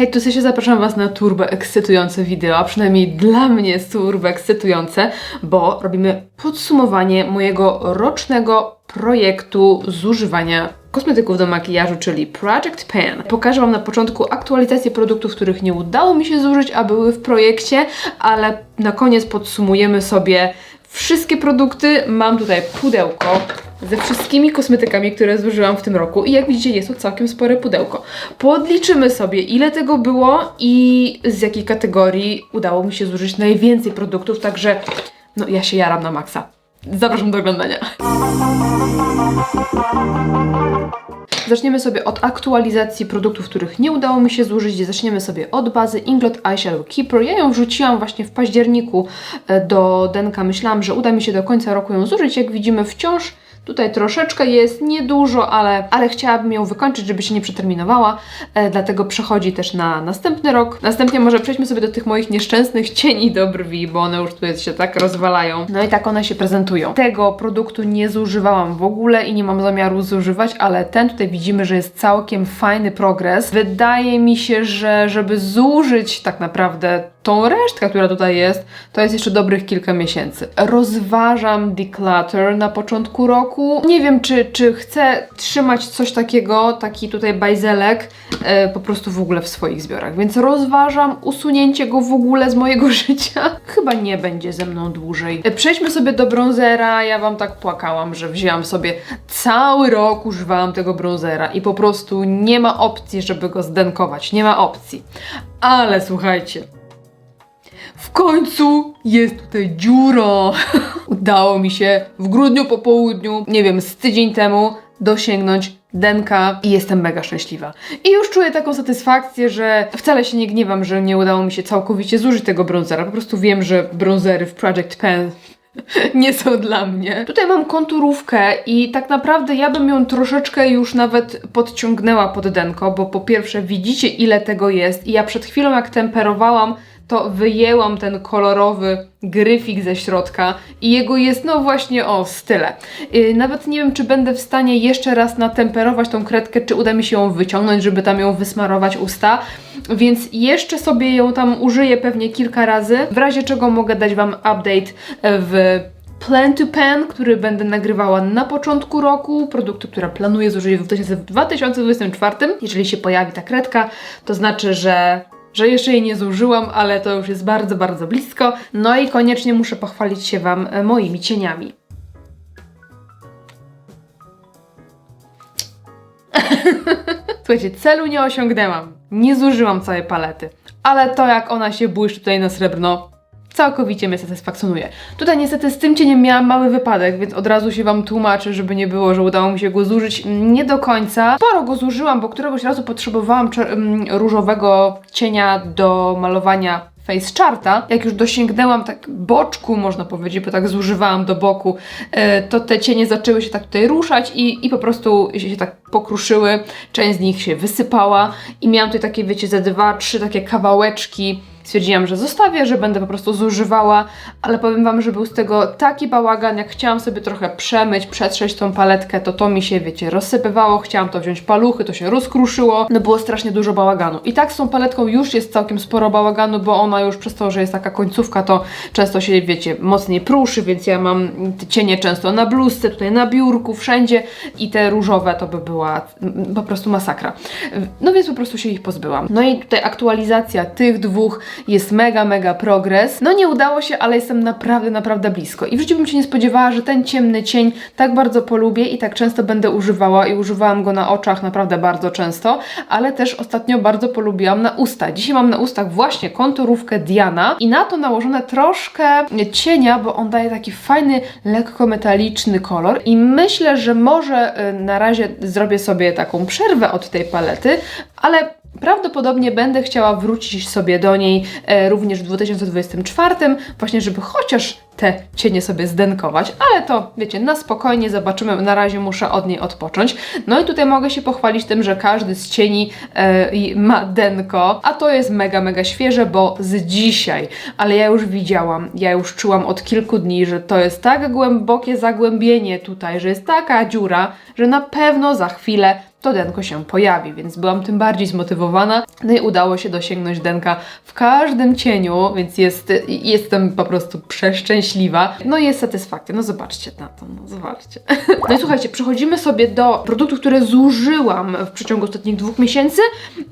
Hej, tu się zapraszam Was na turbo ekscytujące wideo, a przynajmniej dla mnie jest turbo ekscytujące, bo robimy podsumowanie mojego rocznego projektu zużywania kosmetyków do makijażu, czyli Project Pan. Pokażę Wam na początku aktualizację produktów, których nie udało mi się zużyć, a były w projekcie, ale na koniec podsumujemy sobie wszystkie produkty. Mam tutaj pudełko ze wszystkimi kosmetykami, które zużyłam w tym roku i jak widzicie jest to całkiem spore pudełko. Podliczymy sobie ile tego było i z jakiej kategorii udało mi się zużyć najwięcej produktów, także no ja się jaram na maksa. Zapraszam do oglądania. Zaczniemy sobie od aktualizacji produktów, których nie udało mi się zużyć. Zaczniemy sobie od bazy Inglot Eyeshadow Keeper. Ja ją wrzuciłam właśnie w październiku e, do denka. Myślałam, że uda mi się do końca roku ją zużyć. Jak widzimy wciąż Tutaj troszeczkę jest, niedużo, ale, ale chciałabym ją wykończyć, żeby się nie przeterminowała, e, dlatego przechodzi też na następny rok. Następnie może przejdźmy sobie do tych moich nieszczęsnych cieni do brwi, bo one już tutaj się tak rozwalają. No i tak one się prezentują. Tego produktu nie zużywałam w ogóle i nie mam zamiaru zużywać, ale ten tutaj widzimy, że jest całkiem fajny progres. Wydaje mi się, że żeby zużyć tak naprawdę tą resztkę, która tutaj jest, to jest jeszcze dobrych kilka miesięcy. Rozważam declutter na początku roku. Nie wiem, czy, czy chcę trzymać coś takiego, taki tutaj bajzelek, e, po prostu w ogóle w swoich zbiorach, więc rozważam usunięcie go w ogóle z mojego życia. Chyba nie będzie ze mną dłużej. E, przejdźmy sobie do bronzera. Ja Wam tak płakałam, że wzięłam sobie cały rok, używałam tego bronzera i po prostu nie ma opcji, żeby go zdenkować. Nie ma opcji. Ale słuchajcie, w końcu jest tutaj dziura. Udało mi się w grudniu po południu, nie wiem, z tydzień temu dosięgnąć denka i jestem mega szczęśliwa. I już czuję taką satysfakcję, że wcale się nie gniewam, że nie udało mi się całkowicie zużyć tego bronzera. Po prostu wiem, że bronzery w Project Pen nie są dla mnie. Tutaj mam konturówkę i tak naprawdę ja bym ją troszeczkę już nawet podciągnęła pod denko, bo po pierwsze widzicie ile tego jest i ja przed chwilą jak temperowałam to wyjęłam ten kolorowy gryfik ze środka i jego jest no właśnie o style. Yy, nawet nie wiem, czy będę w stanie jeszcze raz natemperować tą kredkę, czy uda mi się ją wyciągnąć, żeby tam ją wysmarować usta, więc jeszcze sobie ją tam użyję pewnie kilka razy, w razie czego mogę dać Wam update w Plan to Pen, który będę nagrywała na początku roku, produktu, które planuję zużyć w 2024. Jeżeli się pojawi ta kredka, to znaczy, że że jeszcze jej nie zużyłam, ale to już jest bardzo, bardzo blisko. No i koniecznie muszę pochwalić się Wam e, moimi cieniami. Słuchajcie, celu nie osiągnęłam. Nie zużyłam całej palety. Ale to jak ona się błyszczy tutaj na srebrno, całkowicie mnie satysfakcjonuje. Tutaj niestety z tym cieniem miałam mały wypadek, więc od razu się Wam tłumaczę, żeby nie było, że udało mi się go zużyć nie do końca. Sporo go zużyłam, bo któregoś razu potrzebowałam mm, różowego cienia do malowania face charta, jak już dosięgnęłam tak boczku, można powiedzieć, bo tak zużywałam do boku, e, to te cienie zaczęły się tak tutaj ruszać i, i po prostu się tak pokruszyły, część z nich się wysypała i miałam tutaj takie, wiecie, ze dwa, trzy takie kawałeczki stwierdziłam, że zostawię, że będę po prostu zużywała, ale powiem Wam, że był z tego taki bałagan, jak chciałam sobie trochę przemyć, przetrzeć tą paletkę, to to mi się, wiecie, rozsypywało, chciałam to wziąć paluchy, to się rozkruszyło, no było strasznie dużo bałaganu. I tak z tą paletką już jest całkiem sporo bałaganu, bo ona już przez to, że jest taka końcówka, to często się, wiecie, mocniej pruszy, więc ja mam cienie często na bluzce, tutaj na biurku, wszędzie i te różowe to by była po prostu masakra. No więc po prostu się ich pozbyłam. No i tutaj aktualizacja tych dwóch jest mega, mega progres. No nie udało się, ale jestem naprawdę, naprawdę blisko. I w życiu bym się nie spodziewała, że ten ciemny cień tak bardzo polubię i tak często będę używała i używałam go na oczach naprawdę bardzo często, ale też ostatnio bardzo polubiłam na usta. Dzisiaj mam na ustach właśnie konturówkę Diana i na to nałożone troszkę cienia, bo on daje taki fajny, lekko metaliczny kolor i myślę, że może y, na razie zrobię sobie taką przerwę od tej palety, ale Prawdopodobnie będę chciała wrócić sobie do niej e, również w 2024, właśnie żeby chociaż te cienie sobie zdenkować, ale to wiecie, na spokojnie zobaczymy, na razie muszę od niej odpocząć. No i tutaj mogę się pochwalić tym, że każdy z cieni e, ma denko, a to jest mega, mega świeże, bo z dzisiaj, ale ja już widziałam, ja już czułam od kilku dni, że to jest tak głębokie zagłębienie tutaj, że jest taka dziura, że na pewno za chwilę to denko się pojawi, więc byłam tym bardziej zmotywowana. No i udało się dosięgnąć denka w każdym cieniu, więc jest, jestem po prostu przeszczęśliwa. No i jest satysfakcja. No zobaczcie na to, no zobaczcie. No i słuchajcie, przechodzimy sobie do produktów, które zużyłam w przeciągu ostatnich dwóch miesięcy,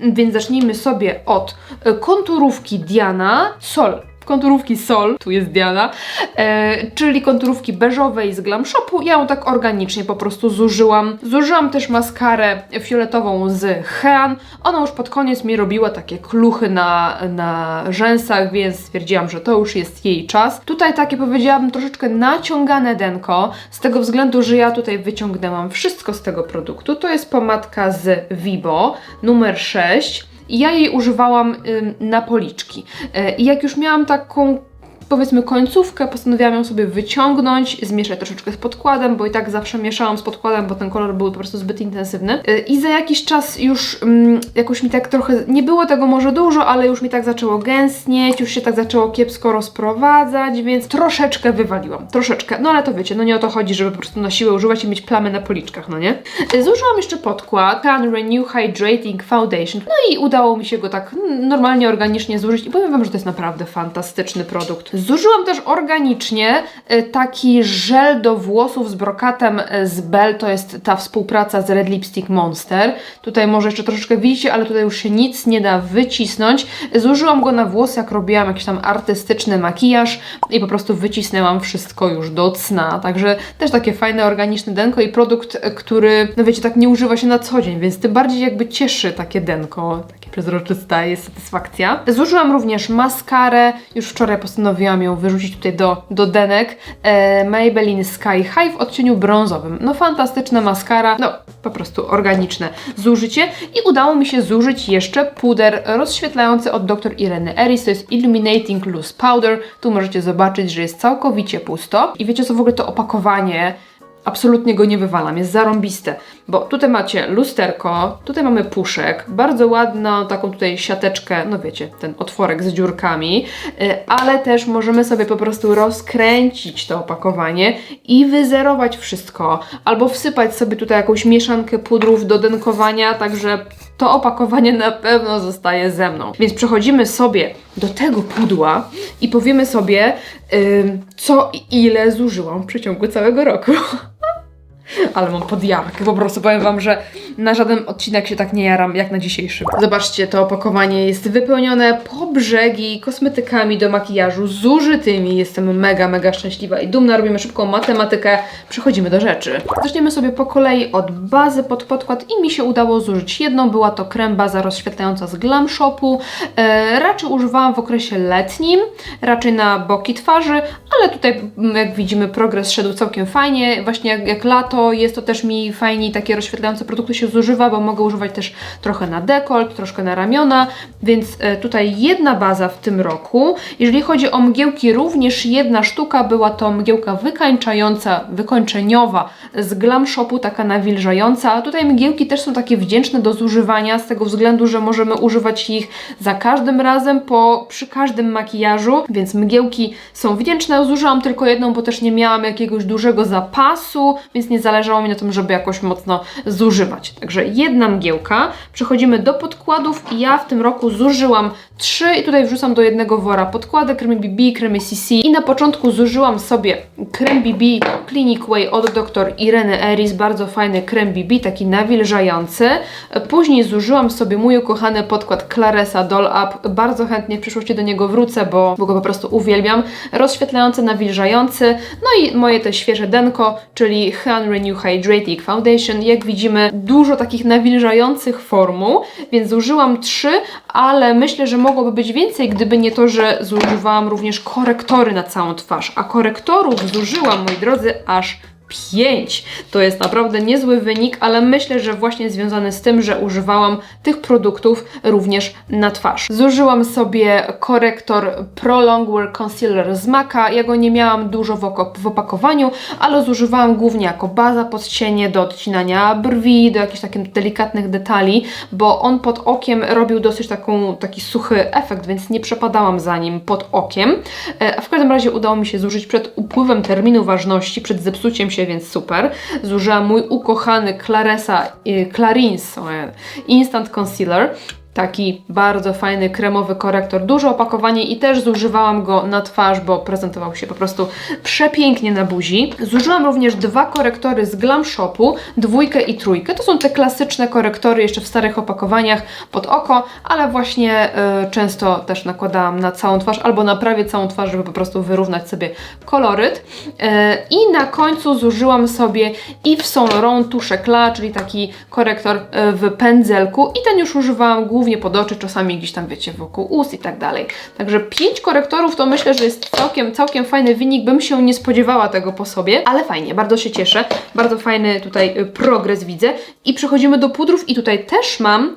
więc zacznijmy sobie od konturówki Diana Sol konturówki Sol, tu jest Diana, e, czyli konturówki beżowej z Glam Shopu. Ja ją tak organicznie po prostu zużyłam. Zużyłam też maskarę fioletową z Hean. Ona już pod koniec mi robiła takie kluchy na, na rzęsach, więc stwierdziłam, że to już jest jej czas. Tutaj takie powiedziałabym troszeczkę naciągane denko, z tego względu, że ja tutaj wyciągnęłam wszystko z tego produktu. To jest pomadka z Vibo numer 6 i ja jej używałam na policzki. Y, I jak już miałam taką powiedzmy końcówkę, postanowiłam ją sobie wyciągnąć, zmieszać troszeczkę z podkładem, bo i tak zawsze mieszałam z podkładem, bo ten kolor był po prostu zbyt intensywny. Y, I za jakiś czas już um, jakoś mi tak trochę, nie było tego może dużo, ale już mi tak zaczęło gęstnieć, już się tak zaczęło kiepsko rozprowadzać, więc troszeczkę wywaliłam, troszeczkę. No ale to wiecie, no nie o to chodzi, żeby po prostu na siłę używać i mieć plamy na policzkach, no nie? Y, zużyłam jeszcze podkład Can Renew Hydrating Foundation, no i udało mi się go tak normalnie, organicznie zużyć i powiem Wam, że to jest naprawdę fantastyczny produkt. Zużyłam też organicznie y, taki żel do włosów z brokatem y, z Bell, to jest ta współpraca z Red Lipstick Monster. Tutaj może jeszcze troszeczkę widzicie, ale tutaj już się nic nie da wycisnąć. Zużyłam go na włosy, jak robiłam jakiś tam artystyczny makijaż i po prostu wycisnęłam wszystko już do cna. Także też takie fajne, organiczne denko i produkt, y, który, no wiecie, tak nie używa się na co dzień, więc tym bardziej jakby cieszy takie denko, takie przezroczyste, jest satysfakcja. Zużyłam również maskarę, już wczoraj postanowiłam postanowiłam ją wyrzucić tutaj do, do denek. E, Maybelline Sky High w odcieniu brązowym. No fantastyczna maskara, no po prostu organiczne zużycie. I udało mi się zużyć jeszcze puder rozświetlający od dr Ireny Eris, to jest Illuminating Loose Powder. Tu możecie zobaczyć, że jest całkowicie pusto. I wiecie co, w ogóle to opakowanie absolutnie go nie wywalam, jest zarąbiste, bo tutaj macie lusterko, tutaj mamy puszek, bardzo ładną taką tutaj siateczkę, no wiecie, ten otworek z dziurkami, y, ale też możemy sobie po prostu rozkręcić to opakowanie i wyzerować wszystko, albo wsypać sobie tutaj jakąś mieszankę pudrów do denkowania, także to opakowanie na pewno zostaje ze mną. Więc przechodzimy sobie do tego pudła i powiemy sobie, yy, co i ile zużyłam w przeciągu całego roku. Ale mam podjarkę, po prostu powiem Wam, że na żaden odcinek się tak nie jaram jak na dzisiejszy. Zobaczcie, to opakowanie jest wypełnione po brzegi kosmetykami do makijażu zużytymi. Jestem mega, mega szczęśliwa i dumna. Robimy szybką matematykę, przechodzimy do rzeczy. Zaczniemy sobie po kolei od bazy pod podkład i mi się udało zużyć jedną. Była to krem baza rozświetlająca z Glam Shopu. E, raczej używałam w okresie letnim, raczej na boki twarzy, ale tutaj jak widzimy progres szedł całkiem fajnie. Właśnie jak, jak lato jest to też mi fajnie takie rozświetlające produkty się zużywa, bo mogę używać też trochę na dekolt, troszkę na ramiona, więc e, tutaj jedna baza w tym roku. Jeżeli chodzi o mgiełki, również jedna sztuka była to mgiełka wykańczająca, wykończeniowa z Glam Shopu, taka nawilżająca. Tutaj mgiełki też są takie wdzięczne do zużywania z tego względu, że możemy używać ich za każdym razem, po, przy każdym makijażu, więc mgiełki są wdzięczne. Zużyłam tylko jedną, bo też nie miałam jakiegoś dużego zapasu, więc nie zależało mi na tym, żeby jakoś mocno zużywać. Także jedna mgiełka. Przechodzimy do podkładów i ja w tym roku zużyłam trzy i tutaj wrzucam do jednego wora podkłady, kremy BB, kremy CC i na początku zużyłam sobie krem BB Clinic Way od dr Ireny Eris, bardzo fajny krem BB, taki nawilżający. Później zużyłam sobie mój ukochany podkład Claresa Doll Up, bardzo chętnie w przyszłości do niego wrócę, bo, bo go po prostu uwielbiam. Rozświetlający, nawilżający, no i moje te świeże denko, czyli Renew Hydrating Foundation. Jak widzimy, dużo takich nawilżających formuł, więc zużyłam trzy, ale myślę, że mogłoby być więcej, gdyby nie to, że zużywałam również korektory na całą twarz. A korektorów zużyłam, moi drodzy, aż 5. To jest naprawdę niezły wynik, ale myślę, że właśnie związany z tym, że używałam tych produktów również na twarz. Zużyłam sobie korektor Pro Longwear Concealer z Maca. Ja go nie miałam dużo w, opakowaniu, ale zużywałam głównie jako baza pod cienie do odcinania brwi, do jakichś takich delikatnych detali, bo on pod okiem robił dosyć taką, taki suchy efekt, więc nie przepadałam za nim pod okiem. E, a w każdym razie udało mi się zużyć przed upływem terminu ważności, przed zepsuciem się się, więc super. Zużyłam mój ukochany Claresa, y, Clarins Instant Concealer taki bardzo fajny kremowy korektor, duże opakowanie i też zużywałam go na twarz, bo prezentował się po prostu przepięknie na buzi. Zużyłam również dwa korektory z Glam Shopu, dwójkę i trójkę. To są te klasyczne korektory jeszcze w starych opakowaniach pod oko, ale właśnie y, często też nakładałam na całą twarz albo na prawie całą twarz, żeby po prostu wyrównać sobie koloryt. Y, I na końcu zużyłam sobie Yves Saint Laurent Touche Eclat, czyli taki korektor y, w pędzelku i ten już używałam głównie pod oczy, czasami gdzieś tam wiecie wokół ust i tak dalej. Także pięć korektorów to myślę, że jest całkiem, całkiem fajny wynik, bym się nie spodziewała tego po sobie, ale fajnie, bardzo się cieszę, bardzo fajny tutaj y, progres widzę. I przechodzimy do pudrów i tutaj też mam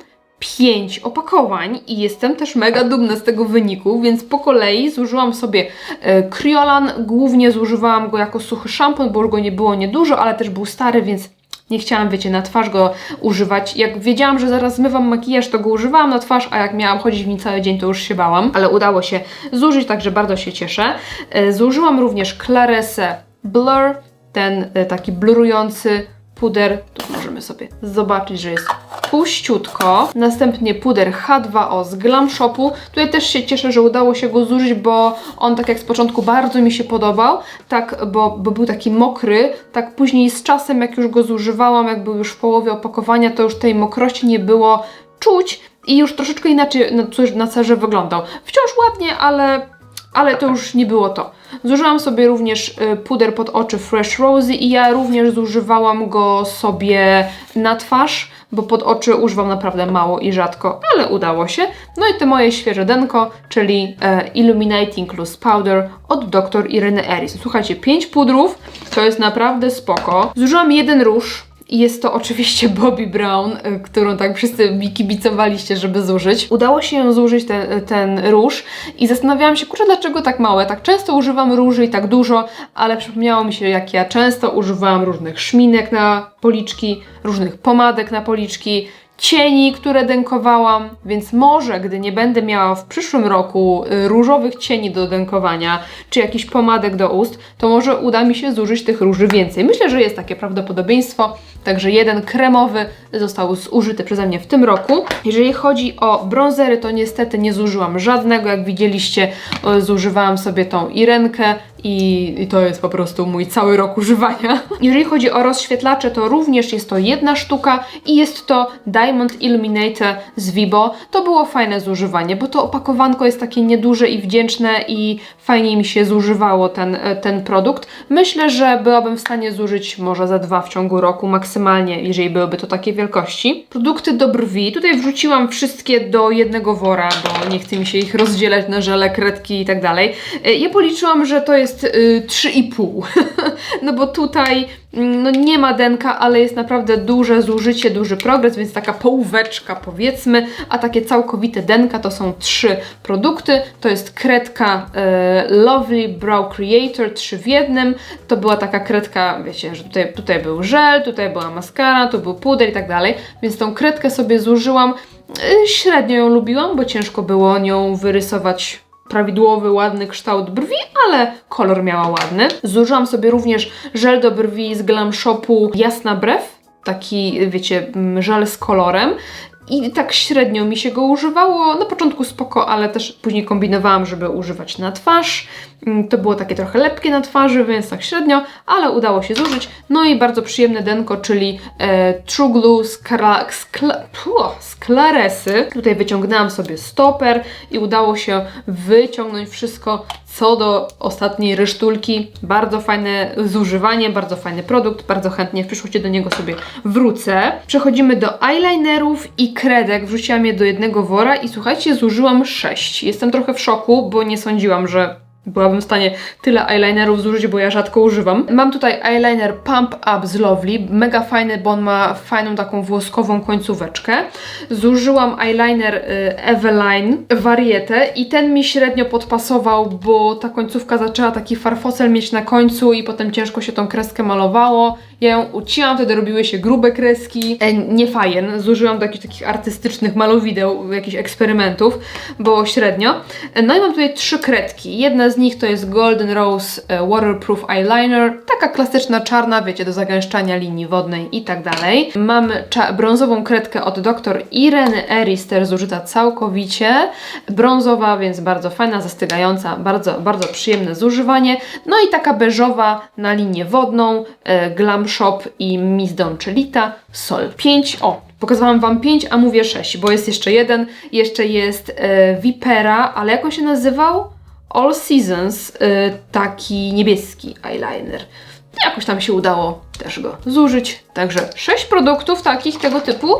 pięć opakowań i jestem też mega dumna z tego wyniku, więc po kolei zużyłam sobie e, Kriolan, głównie zużywałam go jako suchy szampon, bo już go nie było niedużo, ale też był stary, więc nie chciałam, wiecie, na twarz go używać. Jak wiedziałam, że zaraz zmywam makijaż, to go używałam na twarz, a jak miałam chodzić w nim cały dzień, to już się bałam. Ale udało się zużyć, także bardzo się cieszę. E, Zużyłam również Claresę Blur, ten e, taki blurujący puder. Tu możemy sobie zobaczyć, że jest puściutko. Następnie puder H2O z Glam Shopu. Tutaj też się cieszę, że udało się go zużyć, bo on tak jak z początku bardzo mi się podobał, tak, bo, bo był taki mokry, tak później z czasem jak już go zużywałam, jak był już w połowie opakowania, to już tej mokrości nie było czuć i już troszeczkę inaczej na, na cerze wyglądał. Wciąż ładnie, ale ale to już nie było to. Zużyłam sobie również y, puder pod oczy Fresh Rosy i ja również zużywałam go sobie na twarz, bo pod oczy używam naprawdę mało i rzadko, ale udało się. No i to moje świeże denko, czyli e, Illuminating Loose Powder od Dr. Ireny Eris. Słuchajcie, 5 pudrów to jest naprawdę spoko. Zużyłam jeden róż, jest to oczywiście Bobbi Brown, y, którą tak wszyscy mi kibicowaliście, żeby zużyć. Udało się ją zużyć, ten, ten róż i zastanawiałam się, kurczę, dlaczego tak małe? Tak często używam róży i tak dużo, ale przypomniało mi się, jak ja często używałam różnych szminek na policzki, różnych pomadek na policzki, cieni, które dękowałam, więc może gdy nie będę miała w przyszłym roku y, różowych cieni do dękowania, czy jakiś pomadek do ust, to może uda mi się zużyć tych róży więcej. Myślę, że jest takie prawdopodobieństwo, także jeden kremowy został zużyty przeze mnie w tym roku. Jeżeli chodzi o bronzery, to niestety nie zużyłam żadnego, jak widzieliście, zużywałam sobie tą Irenkę, i, I, to jest po prostu mój cały rok używania. Jeżeli chodzi o rozświetlacze, to również jest to jedna sztuka i jest to Diamond Illuminator z Vibo. To było fajne zużywanie, bo to opakowanko jest takie nieduże i wdzięczne i fajnie mi się zużywało ten, ten produkt. Myślę, że byłabym w stanie zużyć może za dwa w ciągu roku maksymalnie, jeżeli byłyby to takie wielkości. Produkty do brwi. Tutaj wrzuciłam wszystkie do jednego wora, bo nie chce mi się ich rozdzielać na żele, kredki i tak dalej. Ja policzyłam, że to jest jest y, 3,5. no bo tutaj no nie ma denka, ale jest naprawdę duże zużycie, duży progres, więc taka połóweczka powiedzmy, a takie całkowite denka to są trzy produkty. To jest kredka y, Lovely Brow Creator 3 w jednym. To była taka kredka, wiecie, że tutaj, tutaj był żel, tutaj była maskara, tu był puder i tak dalej, więc tą kredkę sobie zużyłam. Y, średnio ją lubiłam, bo ciężko było nią wyrysować prawidłowy, ładny kształt brwi, ale kolor miała ładny. Zużyłam sobie również żel do brwi z Glam Shopu Jasna Brew, taki, wiecie, żel z kolorem. I tak średnio mi się go używało. Na początku spoko, ale też później kombinowałam, żeby używać na twarz. Mm, to było takie trochę lepkie na twarzy, więc tak średnio, ale udało się zużyć. No i bardzo przyjemne denko, czyli e, True Glue z, kara, z, kla, z. Tutaj wyciągnęłam sobie stoper i udało się wyciągnąć wszystko co do ostatniej rysztulki. Bardzo fajne zużywanie, bardzo fajny produkt, bardzo chętnie w przyszłości do niego sobie wrócę. Przechodzimy do eyelinerów i kredek. Wrzuciłam je do jednego wora i słuchajcie, zużyłam 6. Jestem trochę w szoku, bo nie sądziłam, że byłabym w stanie tyle eyelinerów zużyć, bo ja rzadko używam. Mam tutaj eyeliner Pump Up z Lovely, mega fajny, bo on ma fajną taką włoskową końcóweczkę. Zużyłam eyeliner y, Eveline Varietę i ten mi średnio podpasował, bo ta końcówka zaczęła taki farfocel mieć na końcu i potem ciężko się tą kreskę malowało Ja ją wtedy robiły się grube kreski. E, nie fajen, zużyłam do jakichś takich artystycznych malowideł, jakichś eksperymentów, było średnio. E, no i mam tutaj trzy kredki. Jedna z nich to jest Golden Rose e, Waterproof Eyeliner, taka klasyczna czarna, wiecie, do zagęszczania linii wodnej i tak dalej. Mam brązową kredkę od dr Ireny Eris, też zużyta całkowicie. Brązowa, więc bardzo fajna, zastygająca, bardzo, bardzo przyjemne zużywanie. No i taka beżowa na linię wodną, e, Glam Shop i Miss Don Chelita, Sol. 5, o, Pokazałam Wam 5, a mówię 6, bo jest jeszcze jeden. Jeszcze jest e, Vipera, ale jak on się nazywał? All Seasons, e, taki niebieski eyeliner. Jakoś tam się udało też go zużyć. Także 6 produktów takich tego typu.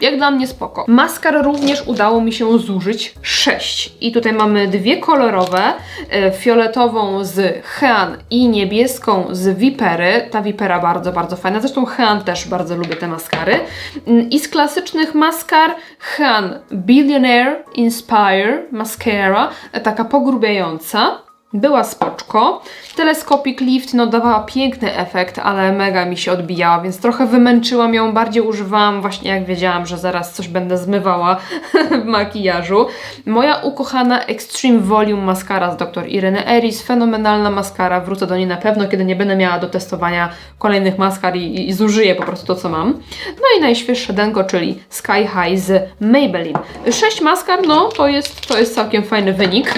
Jak dla mnie spoko. Maskar również udało mi się zużyć 6. I tutaj mamy dwie kolorowe, e, fioletową z Hean i niebieską z Vipery. Ta Vipera bardzo, bardzo fajna. Zresztą Hean też bardzo lubię te maskary. Mm, I z klasycznych maskar Hean Billionaire Inspire Mascara, e, taka pogrubiająca. Była spoczko. Telescopic Lift no, dawała piękny efekt, ale mega mi się odbijała, więc trochę wymęczyłam ją. Bardziej używałam właśnie jak wiedziałam, że zaraz coś będę zmywała w makijażu. Moja ukochana Extreme Volume Mascara z dr Ireny Eris. Fenomenalna maskara. Wrócę do niej na pewno, kiedy nie będę miała do testowania kolejnych maskar i, i zużyję po prostu to, co mam. No i najświeższe denko, czyli Sky High z Maybelline. Sześć maskar, no to jest, to jest całkiem fajny wynik.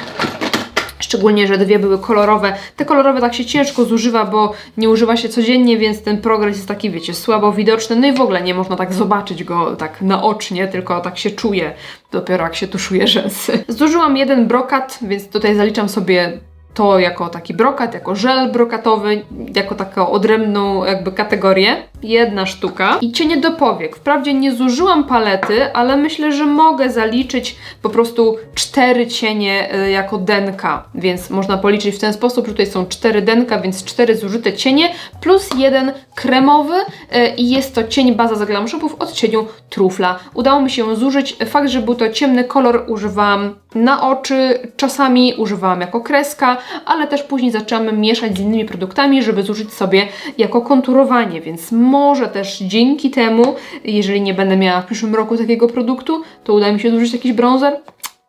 Szczególnie, że dwie były kolorowe. Te kolorowe tak się ciężko zużywa, bo nie używa się codziennie, więc ten progres jest taki, wiecie, słabo widoczny. No i w ogóle nie można tak zobaczyć go tak naocznie, tylko tak się czuje dopiero jak się tuszuje rzęsy. Zużyłam jeden brokat, więc tutaj zaliczam sobie to jako taki brokat, jako żel brokatowy, jako taką odrębną jakby kategorię. Jedna sztuka. I cienie do powiek. Wprawdzie nie zużyłam palety, ale myślę, że mogę zaliczyć po prostu cztery cienie y, jako denka, więc można policzyć w ten sposób, że tutaj są cztery denka, więc cztery zużyte cienie, plus jeden kremowy y, i jest to cień baza z Glam Shopów od cieniu trufla. Udało mi się zużyć. Fakt, że był to ciemny kolor używałam na oczy, czasami używałam jako kreska, ale też później zaczęłam mieszać z innymi produktami, żeby zużyć sobie jako konturowanie, więc może też dzięki temu, jeżeli nie będę miała w przyszłym roku takiego produktu, to uda mi się zużyć jakiś bronzer.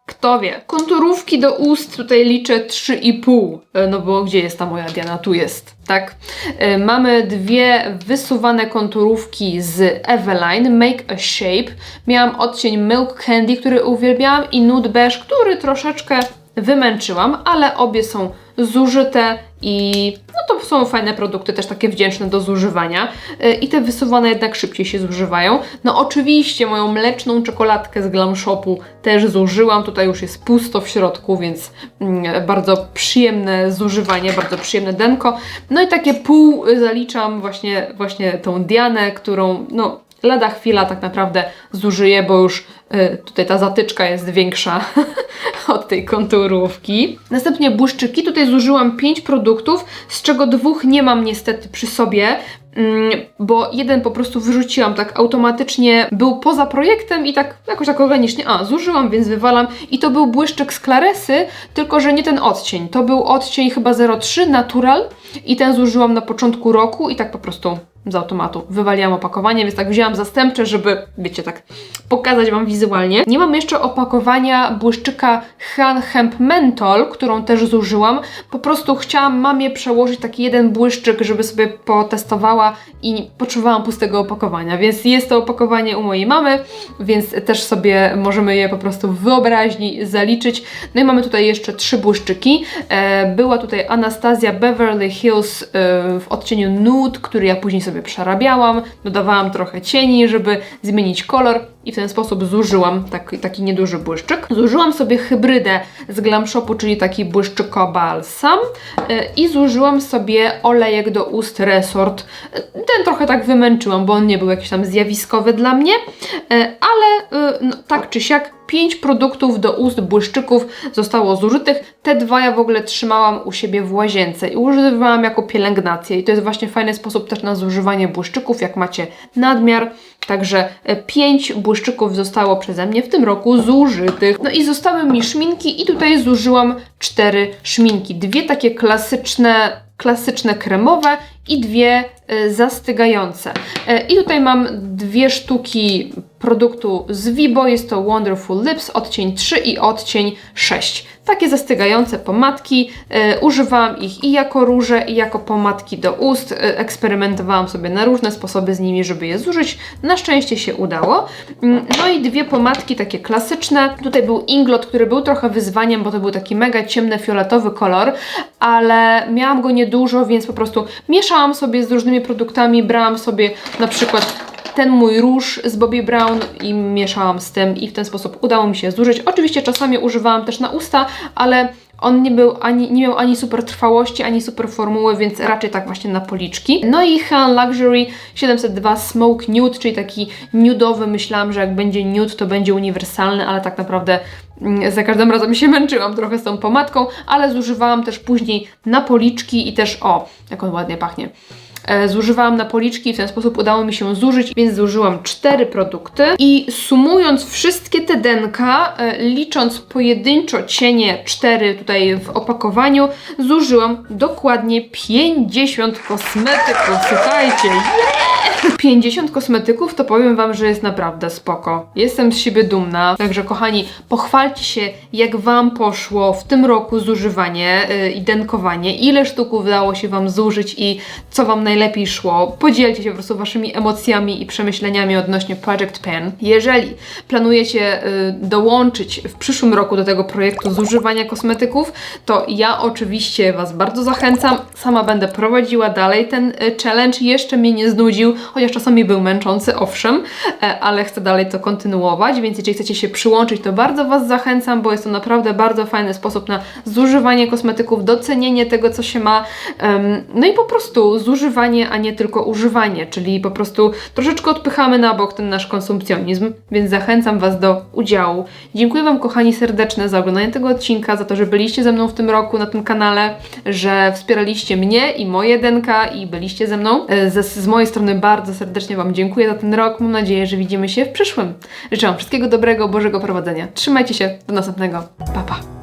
Kto wie. Konturówki do ust tutaj liczę 3,5, e, no bo gdzie jest ta moja Diana? Tu jest, tak? E, Mamy dwie wysuwane konturówki z Eveline, Make a Shape. Miałam odcień Milk Candy, który uwielbiałam i Nude Beige, który troszeczkę wymęczyłam, ale obie są zużyte i no to są fajne produkty, też takie wdzięczne do zużywania. Yy, I te wysuwane jednak szybciej się zużywają. No oczywiście moją mleczną czekoladkę z Glam Shopu też zużyłam. Tutaj już jest pusto w środku, więc mm, bardzo przyjemne zużywanie, bardzo przyjemne denko. No i takie pół zaliczam właśnie, właśnie tą Dianę, którą no lada chwila tak naprawdę zużyję, bo już tutaj ta zatyczka jest większa od tej konturówki. Następnie błyszczyki. Tutaj zużyłam 5 produktów, z czego dwóch nie mam niestety przy sobie, mm, bo jeden po prostu wyrzuciłam tak automatycznie, był poza projektem i tak jakoś tak organicznie, a zużyłam, więc wywalam. I to był błyszczyk z Claresy, tylko że nie ten odcień. To był odcień chyba 03 Natural i ten zużyłam na początku roku i tak po prostu z automatu wywaliłam opakowanie, więc tak wzięłam zastępcze, żeby, wiecie, tak pokazać Wam wizualnie. Nie mam jeszcze opakowania błyszczyka Han Hemp Menthol, którą też zużyłam. Po prostu chciałam mamie przełożyć taki jeden błyszczyk, żeby sobie potestowała i potrzebowałam pustego opakowania, więc jest to opakowanie u mojej mamy, więc też sobie możemy je po prostu w wyobraźni zaliczyć. No i mamy tutaj jeszcze trzy błyszczyki. E, była tutaj Anastazja Beverly Hills e, w odcieniu Nude, który ja później sobie przerabiałam, dodawałam trochę cieni, żeby zmienić kolor i w ten sposób zużyłam taki, taki nieduży błyszczyk. Zużyłam sobie hybrydę z Glam Shopu, czyli taki błyszczyko balsam e, i zużyłam sobie olejek do ust Resort. Ten trochę tak wymęczyłam, bo on nie był jakiś tam zjawiskowy dla mnie, e, ale no, tak czy siak 5 produktów do ust błyszczyków zostało zużytych. Te dwa ja w ogóle trzymałam u siebie w łazience i używałam jako pielęgnację. I to jest właśnie fajny sposób też na zużywanie błyszczyków, jak macie nadmiar. Także 5 błyszczyków zostało przeze mnie w tym roku zużytych. No i zostały mi szminki i tutaj zużyłam 4 szminki. Dwie takie klasyczne klasyczne kremowe i dwie e, zastygające. E, I tutaj mam dwie sztuki produktu z Vibo, jest to Wonderful Lips, odcień 3 i odcień 6. Takie zastygające pomadki, e, używałam ich i jako róże, i jako pomadki do ust, eksperymentowałam sobie na różne sposoby z nimi, żeby je zużyć. Na szczęście się udało. Mm, No i dwie pomadki takie klasyczne. Tutaj był Inglot, który był trochę wyzwaniem, bo to był taki mega ciemny, fioletowy kolor, ale miałam go niedużo, więc po prostu mieszałam sobie z różnymi produktami, brałam sobie na przykład ten mój róż z Bobbi Brown i mieszałam z tym i w ten sposób udało mi się zużyć. Oczywiście czasami używałam też na usta, ale on nie, był ani, nie miał ani super trwałości, ani super formuły, więc raczej tak właśnie na policzki. No i Han Luxury 702 Smoke Nude, czyli taki nudowy. Myślałam, że jak będzie nude, to będzie uniwersalny, ale tak naprawdę za każdym razem się męczyłam trochę z tą pomadką, ale zużywałam też później na policzki i też o, jak on ładnie pachnie. E, Zużywałam na policzki w ten sposób udało mi się zużyć, więc zużyłam cztery produkty. I sumując wszystkie te denka, e, licząc pojedynczo cienie cztery tutaj w opakowaniu, zużyłam dokładnie 50 kosmetyków. Słuchajcie, yeah! 50 kosmetyków to powiem Wam, że jest naprawdę spoko. Jestem z siebie dumna. Także kochani, pochwalcie się, jak Wam poszło w tym roku zużywanie yy, i denkowanie. Ile sztuk udało się Wam zużyć i co Wam najlepiej szło. Podzielcie się po prostu Waszymi emocjami i przemyśleniami odnośnie Project Pen. Jeżeli planujecie yy, dołączyć w przyszłym roku do tego projektu zużywania kosmetyków, to ja oczywiście Was bardzo zachęcam. Sama będę prowadziła dalej ten y, challenge. Jeszcze mnie nie znudził, chociaż czasami był męczący, owszem, e, ale chcę dalej to kontynuować, więc jeżeli chcecie się przyłączyć, to bardzo Was zachęcam, bo jest to naprawdę bardzo fajny sposób na zużywanie kosmetyków, docenienie tego, co się ma, no i po prostu zużywanie, a nie tylko używanie, czyli po prostu troszeczkę odpychamy na bok ten nasz konsumpcjonizm, więc zachęcam Was do udziału. Dziękuję Wam, kochani, serdeczne za oglądanie tego odcinka, za to, że byliście ze mną w tym roku na tym kanale, że wspieraliście mnie i moje denka i byliście ze mną. E, Z, z mojej strony bardzo serdecznie Wam dziękuję za ten rok. Mam nadzieję, że widzimy się w przyszłym. Życzę Wam wszystkiego dobrego, Bożego prowadzenia. Trzymajcie się, do następnego. Pa, pa.